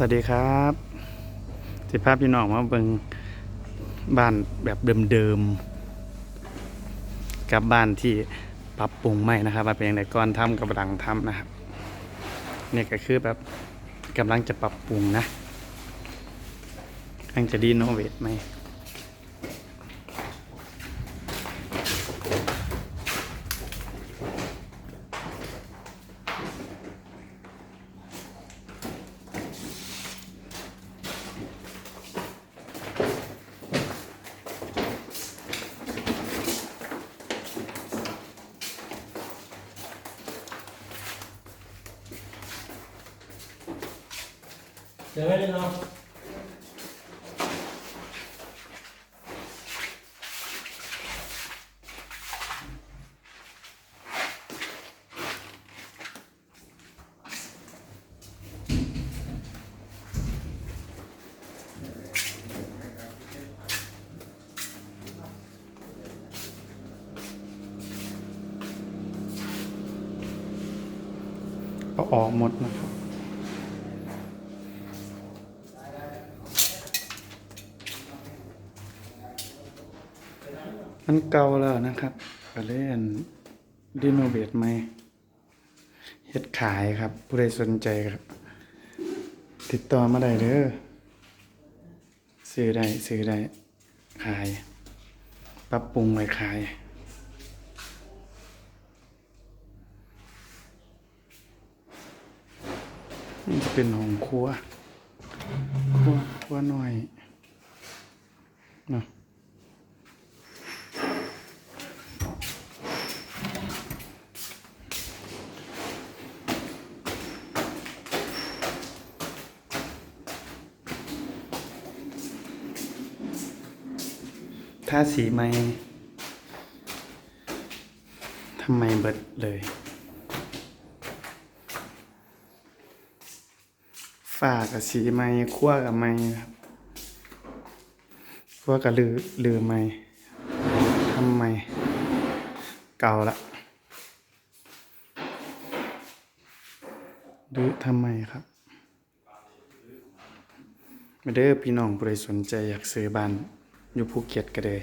สวัสดีครับสิภาพพี่น้องมาเบิงบ้านแบบเดิมๆ กับบ้านที่ปรับปรุงใหม่นะครับว่าเป็นอย่างไรก่อนทำกับหลังทำนะครับเนี่ยก็คือแบบกำลังจะปรับปรุงนะกำลังจะดีโนเวทไหม เดี๋ยวไม่ได้เนาะเอาออกหมดนะครับ มันเก่าแล้วนะครับก็เลยอันรีโนเวทใหม่เฮ็ดขายครับ ผู้ใดสนใจครับ ติดต่อมาได้เด้อซื้อได้ซื้อได้ขาย ปรับปรุงไว้ขายนี่จะเป็นห้องครัวครัวครัวหน่อยเนาะ ถ้าสีไม่ทำไมเบิดเลย ฝากับสีไม้คั่วกับไม้ครับคั่วกับลือลือไม้ทำไม เก่าละหรือทำไมครับมาเด้อพี่น้องผู้ใดสนใจอยากซื้อบ้าน อยู่ภูเก็ตก็เลย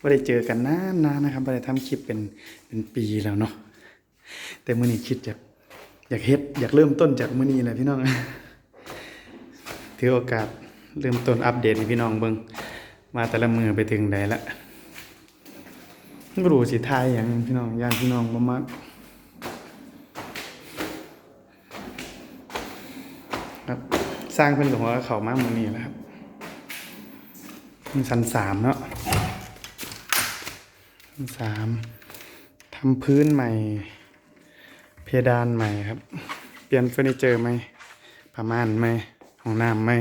ว่ได้เจอกันนานๆนะครับว่ได้ทำคลิปเป็นเป็นปีแล้วเนาะแต่มื่อนี้คิดจะอยากเฮ็ดอยากเริ่มต้นจากมื้อนี้แหละพี่น้องถือโอกาสเริ่มต้นอัปเดตให้พี่น้องเบิ่งมาแต่ละมือไปถึงไหนละบ่รู้สิทายหยังพี่น้องย่านพี่น้องบ่มักครับสร้างเพิ่นก็หัวเขามากมื้อนี้แหละครับ มันชั้นสามเนาะชั้นสามทำพื้นใหม่ เพดานใหม่ครับ เปลี่ยนเฟอร์นิเจอร์ไหมผ้าม่านไหมห้องน้ำไหม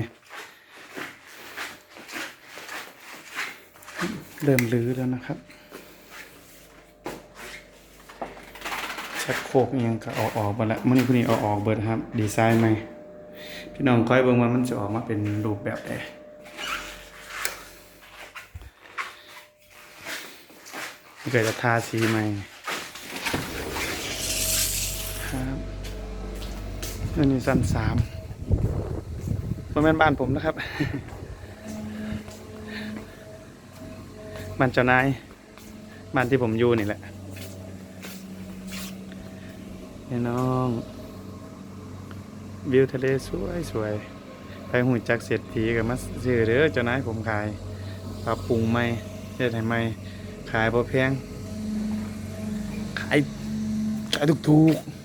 เริ่มรื้อแล้วนะครับชักโครกยังก็เอาออกไปละมื่อนี้พวกนี้เอาออกเบิดครับ ดีไซน์ไหมพี่น้องคอยเบิ่งว่ามันจะออกมาเป็นรูปแบบใด เกิดจะทาสีใหม่ครับอันนี้สั้นสามมันเป็นบ้านผมนะครับบ้านเจ้านายบ้านที่ผมอยู่นี่แหละนี่น้อง วิวทะเลสวยสวยไปหูจักเศรษฐีกับมาซื้อเด้อเจ้านายผมขายปรับปรุงใหม่เฮ็ดให้ใหม่ ขายพอแพง ขาย ขายถูกๆ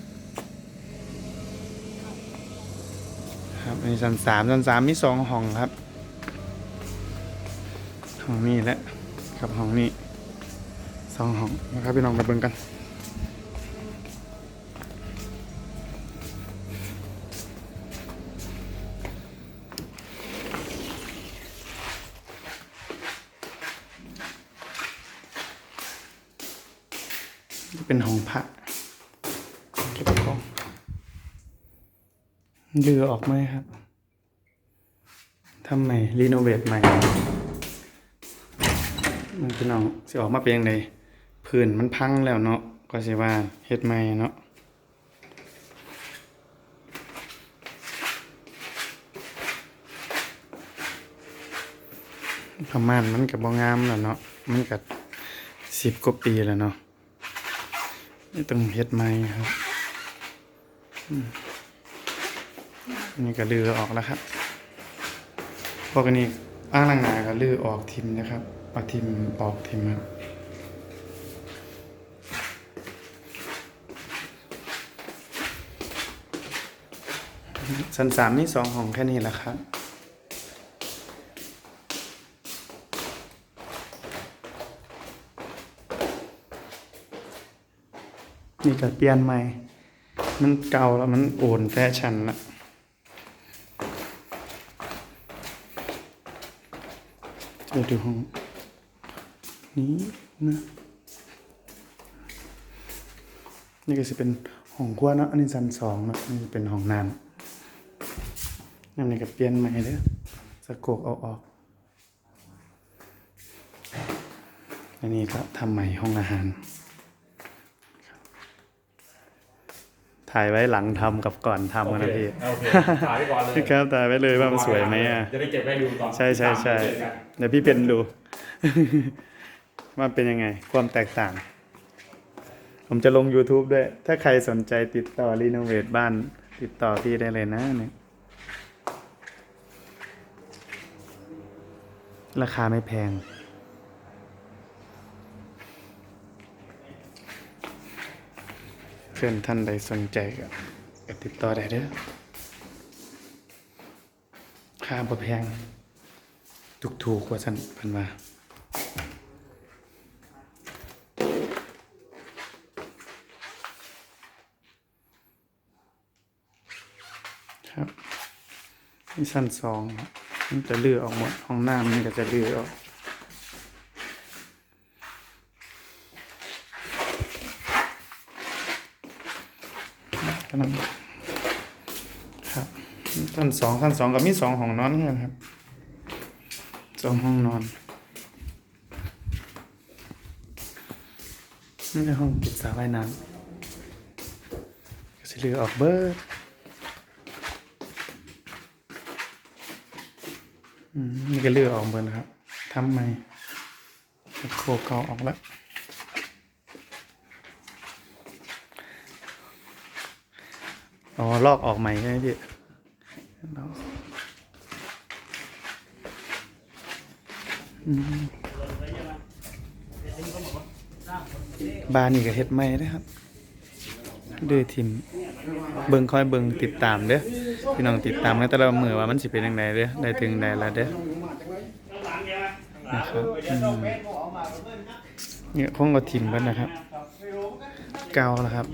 ครับอันนี้ชั้นสามชั้นสามมีสองห้องครับ ห้องนี้และกับห้องนี้สองห้องนะครับพี่น้องมาเบิ่งกัน เรือออกไหมครับทำใหม่ รีโนเวทใหม่มันพี่น้องสิออกมาเป็นยังไงผื่นมันพังแล้วเนาะก็สิว่าเฮ็ดใหม่เนาะพม่านมันกับบองงามแล้วเนาะมันกับสิบกว่าปีแล้วเนาะนี่ต้องเฮ็ดใหม่ครับ นี่ก็ลือออกแล้วครับพวกนี้อ้างลางหนาก็ลือออกทิมนะครับเอาทิมออกทิมครับสันสามนี่สองห้องแค่นี้แหละครับนี่ก็เปลี่ยนใหม่ มันเก่าแล้วมันโอนแฟชั่นละ เดี๋ยวห้องนี้นะนี่ก็จะเป็นห้องครัวเนาะอันนี้ชั้นสองเนาะนี่จะเป็นห้องน้ำน้ำนี่ก็เปลี่ยนใหม่เลยสะโกกเอาออกอันนี้ก็ทำใหม่ห้องอาหาร ถ่ายไว้หลังทำกับก่อนทำกันนะพี่โอเคถ่ายไปก่อนเลยพี่ครับถ่ายไว้เลยว่ามันสวยไหมอะจะได้เก็บไว้ดูตอนใช่ใช่ใช่เจอกันเดี๋ยวพี่เป็นดูว่าเป็นยังไง ความแตกต่าง ผมจะลง YouTube ด้วย ถ้าใครสนใจติดต่อรีโนเวทบ้าน ติดต่อพี่ได้เลยนะเนี่ยราคาไม่แพง เพื่อนท่านใดสนใจก็ติดต่อได้เด้อค่าบ่แพงถูกถูกกว่าฉันพันว่าครับนี่สั้นสองมันจะเลือออกหมดห้องน้ำมันก็จะเลือออก กำลังครับขั้นสองขั้นสองกับมีสองห้องนอนเหมือนกันครับสองห้องนอนนี่คือห้องปิดสระว่ายน้ำก็จะเลือออกเบิร์ดอืมนี่ก็เลือออกเบิร์ดครับทำไมโคเก่าออกแล้ว อ๋อ ลอกออกใหม่ใช่ไหมพี่บานนี่ก็เฮ็ดใหม่นะครับเดือทิมเบิ่งคอยเบิ่งติดตามเด้อพี่น้องติดตามในแต่ละมือว่ามันสิเป็นยังไงเด้อได้ถึงใดละเด้อนะครับเนี่ยคงก็ทิมกันนะครับ เกาแล้วครับ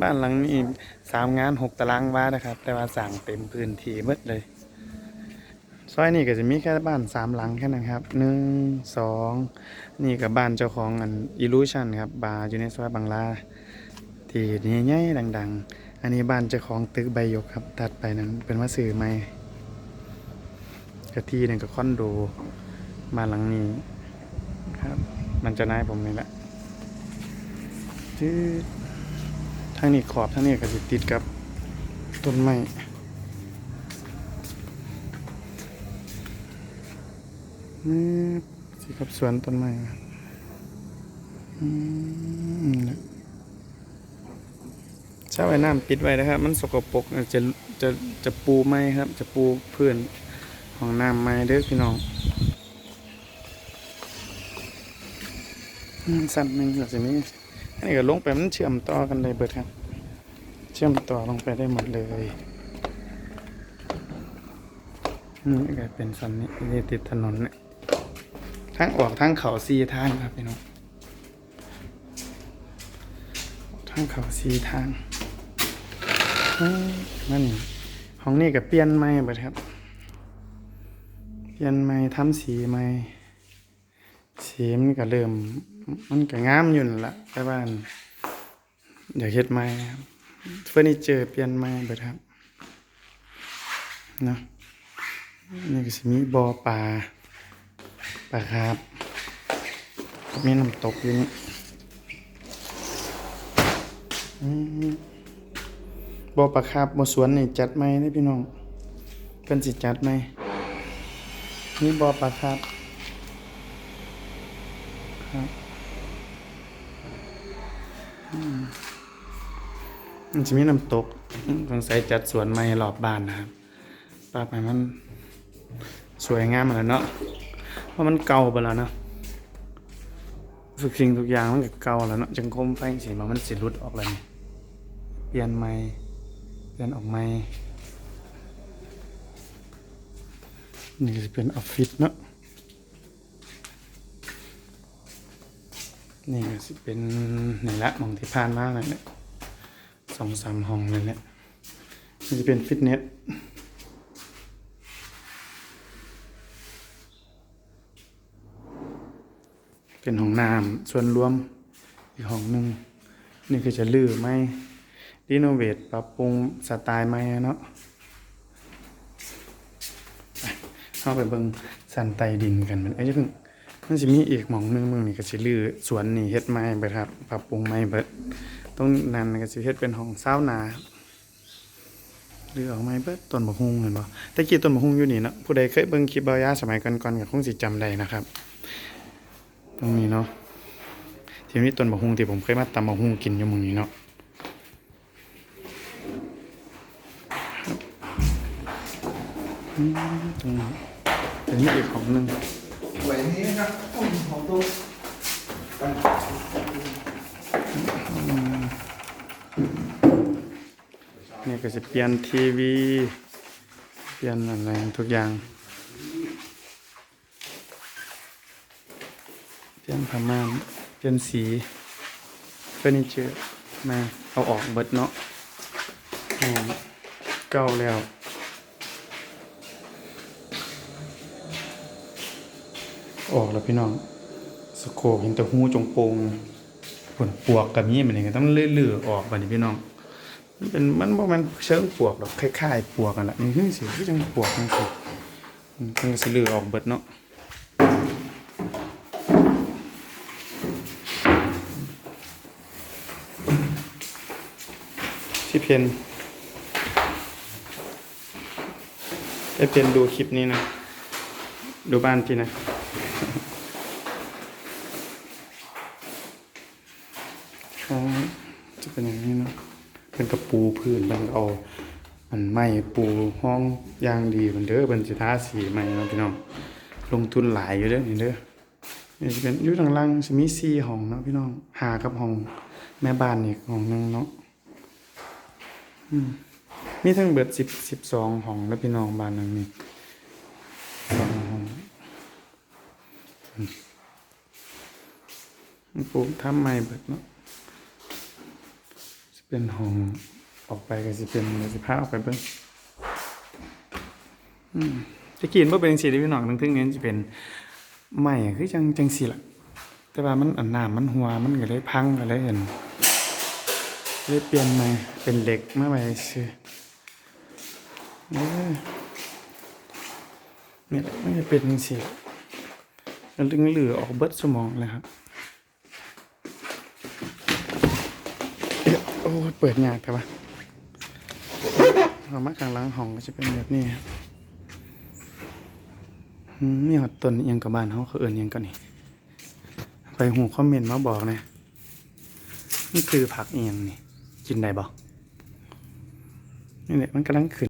บ้านหลังนี้สามงานหกตารางวานะครับ แต่ว่าสั่งเต็มพื้นที่หมดเลย ซอยนี้ก็จะมีแค่บ้านสามหลังแค่นั้นครับหนึ่งสองนี่กับบ้านเจ้าของอัน Illusion ครับบาร์อยู่ในซอยบางลาที่ใหญ่ดัง ๆ อันนี้บ้านเจ้าของตึกใบยกครับ ตัดไปนั้นเป็นว่าสื่อใหม่กะที่หนึ่งกับคอนโดบ้านหลังนี้ครับ มันจะนายผมนี่แหละจืด ทางนี้ขอบทางนี้ก็สิติดกับต้นไม้นี่สิกับสวนต้นไม้อืมนะเช้าไว้น้ำปิดไว้นะครับ มันสกปรกจะจะจะปูไม้ครับ จะปูพื้นของน้ำไม้เด้อพี่น้องสั้นหนึ่งก็สิมี อันนี้ก็ลงไปมันเชื่อมต่อกันเลยเบิดครับ เชื่อมต่อลงไปได้หมดเลยนี่ก็เป็นสันนี้นี่ติดถนนเนี่ยทางออกทางเขาซีทางครับพี่น้องทางเขาซีทางนั่นห้องนี้ก็เปลี่ยนใหม่เบิดครับ เปลี่ยนใหม่ทำสีใหม่สีมันก็เริ่ม มันก็งามอยู่นั่นละแต่ว่าอยากเฮ็ดใหม่ครับเฟอร์นิเจอร์เปลี่ยนใหม่เบิดครับเนาะนี่ก็สิมีบ่อปลาปลาครับมีน้ำตกอยู่นี่อืมบ่ปลาคาบบ่สวนนี่จัดไหมนี่พี่น้องเพิ่นสิจัดไหมนี่บ่ปลาคาบครับอืม มันจะมีน้ำตกสงสัยจัดสวนไม้รอบบ้านนะครับปาไปมันสวยงามแล้วเนาะเพราะมันเก่าไปแล้วเนาะทุกสิ่งทุกอย่างมันก็เก่าแล้วเนาะจังคมไฟสีมันมันสิหลุดออกแล้วเปลี่ยนใหม่เปลี่ยนออกใหม่นี่จะเป็นออฟฟิศเนาะนี่ก็จะเป็นนี่ละมองที่ผ่านมาเลยเนี่ย สองสามห้องเลยแหละนี่จะเป็นฟิตเนสเป็นห้องน้ำส่วนรวมอีกห้องหนึ่งนี่คือจะลื้อไม่รีโนเวทปรับปรุงสไตล์ไม่เนาะเข้าไปเบิ่งสันไตดินกันมันเอ้ยอย่เพิ่งมันจะมีอีกหมองหนึงมึงนี่ก็สิลื้อสวนนี่เฮ็ดไม้เบิดครับปรับปรุงไม้เบิด ตรงนั้นก็สิเฮ็ดเป็นห้องซาวนาลื้อออกไม้เบิดต้นบะฮุงเห็นบ่ต่กี้ต้นบะฮุงอยู่นี่เนาะผู้ใดเคยเบิ่งคลิปเบายาสมัยก่อนๆก็คงสิจำได้นะครับ ตรงนี้เนาะทีนี้ต้นบะฮุงที่ผมเคยมาตำบะฮุงกินอยู่หมึงนี้เนาะครับอืมตรงนี้เป็นอีกของหนึ่งแหวนนี้นะครับของตัว นี่ก็จะเปลี่ยนทีวี เปลี่ยนอะไรทุกอย่าง เปลี่ยนผ้าม่านเปลี่ยนสีเฟอร์นิเจอร์มาเอาออกเบิดเนาะเก่าแล้วออกแล้วพี่น้องสโคปเห็นแต่หูจงโปงผลปวกกับนี้มันเองต้องเลื่อยๆออกบัดนี้พี่น้อง มันเป็นมันบ่มันเชิงปวกหรอกคล้ายๆปวกกันละนี่คือสิคือจังปวกจังซี่มันก็สิเลือออกเบิดเนาะที่เพนไอเพนดูคลิปนี้นะ ดูบ้านพี่นะจะเป็นอย่างนี้เนาะ เป็นกระปูพื้นมันเอาอันไม้ปูห้องอย่างดีมันเด้อเป็นสิทาสีใหม่เนาะพี่น้องลงทุนหลายอยู่เด้อนี่เด้อนี่จะเป็นอยู่ทางล่างสิมีสี่ห้องเนาะพี่น้องหากับห้องแม่บ้านอีกห้องนึงเนาะอืมมีทั้งเบิดสิบสิบสองห้องแล้วพี่น้องบ้านหลังนี้องห้องอืมปลูกทำใหม่เบิดเนาะ เป็นห้องออกไปก็สิเป็นเดี๋ยสิพาออกไปเบิ่งอืมตะกี้บ่เป็นจังซี่ด้พี่น้องทั้งทึ่งนี้สิเป็นไม้คือจังจังซี่ล่ะ แต่ว่ามันอันน้ำมันหัวมันก็เลยพังก็เลยเห็นเลยเปลี่ยนม่เป็นเหล็กมาไว้ซื่อเด้อนี่แหละมันจะเป็นจังซี่แล้วถึงเหลือออกเบิดสมองเลยครับ เโอ้เปิดยากครับวะเอามาข้างหลังห้องก็จะเป็นแบบนี้ครับนี่หอดต้นอิหยังกับบ้านเขาเขาเอินยังกันนี่ ไปหูคอมเมนต์มาบอกนะนี่คือผักเอียงนี่ กินได้บ่นี่แหละมันกำลังขึ้น